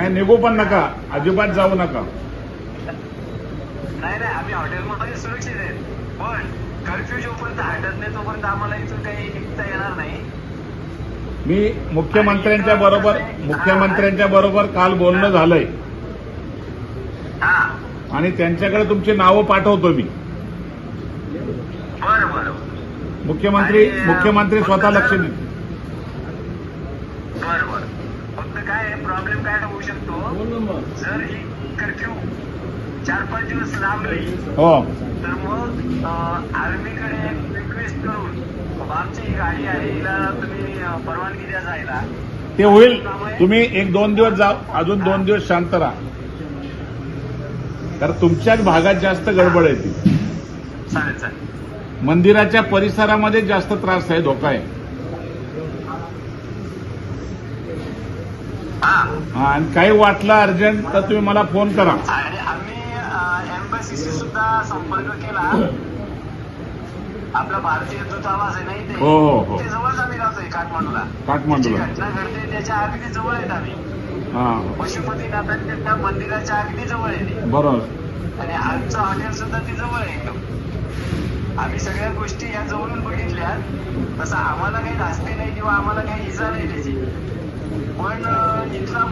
नाही निघू पण नका. अजिबात जाऊ नका. नाही नाही आम्ही हॉटेलमध्ये सुरक्षित आहे पण कर्फ्यू जोपर्यंत हटत नाही तोपर्यंत आम्हाला इथून काही निघता येणार नाही. मी मुख्यमंत्र्यांच्या बरोबर मुख्यमंत्र्यांच्या बरोबर काल बोलणं झालंय. हा. आणि त्यांच्याकडे तुमची नावं पाठवतो मी. मुख्यमंत्री मुख्यमंत्री स्वतः लक्ष देतील बरं बरं फक्त काय प्रॉब्लेम काय होऊ शकतो? जर ही कर्फ्यू चार पाच दिवस लांबली हो. तर मग आर्मीकडे रिक्वेस्ट करून आमची ही गाडी आहे हिला तुम्ही परवानगी द्या जायला. ते होईल. तुम्ही एक दोन दिवस जा अजून दोन दिवस शांत राहा. तर तुमच्याच भागात जास्त गडबड आहे ती. मंदिराच्या परिसरामध्ये जास्त त्रास आहे धोका आहे. हा आणि काही वाटलं अर्जंट तर तुम्ही मला फोन करा. आणि आम्ही एम्बसीशी सुद्धा संपर्क केला. आपला भारतीय दूतावास आहे नाही हो, हो, हो. ते जवळच आम्ही राहतोय काठमांडूला. काठमांडूला. जी घटना घडते त्याच्या अगदी जवळ आहेत आम्ही. हा पशुपतीनाथांच्या त्या मंदिराच्या अगदी जवळ आहे ते. बरोबर. आणि आमचं हॉटेल सुद्धा ती जवळ आहे एकदम. आम्ही सगळ्या गोष्टी या जवळून बघितल्या. तसं आम्हाला काही धास्ती नाही किंवा आम्हाला काही इजा नाही त्याची.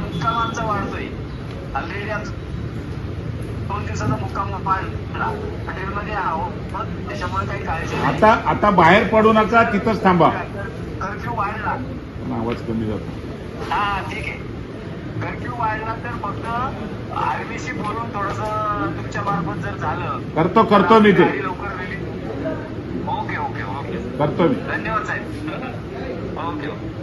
मुक्काम आमचा वाढतोय. ऑलरेडी आमचा दोन दिवसाचा मुक्काम वाढला हॉटेलमध्ये आहोत मग त्याच्यामुळे काही काळजी नाही. आता आता बाहेर पडू नका तिथंच थांबा. कर्फ्यू वाढला पण आवाज कमी जातो हा ठीक आहे. कर्फ्यू वाढला तर फक्त आर्मीशी बोलून थोडस तुमच्या मार्फत जर झालं करतो करतो मी ते. गाडी लवकर रिलीज ओके ओके ओके. करतो मी. धन्यवाद साहेब. Okay okay.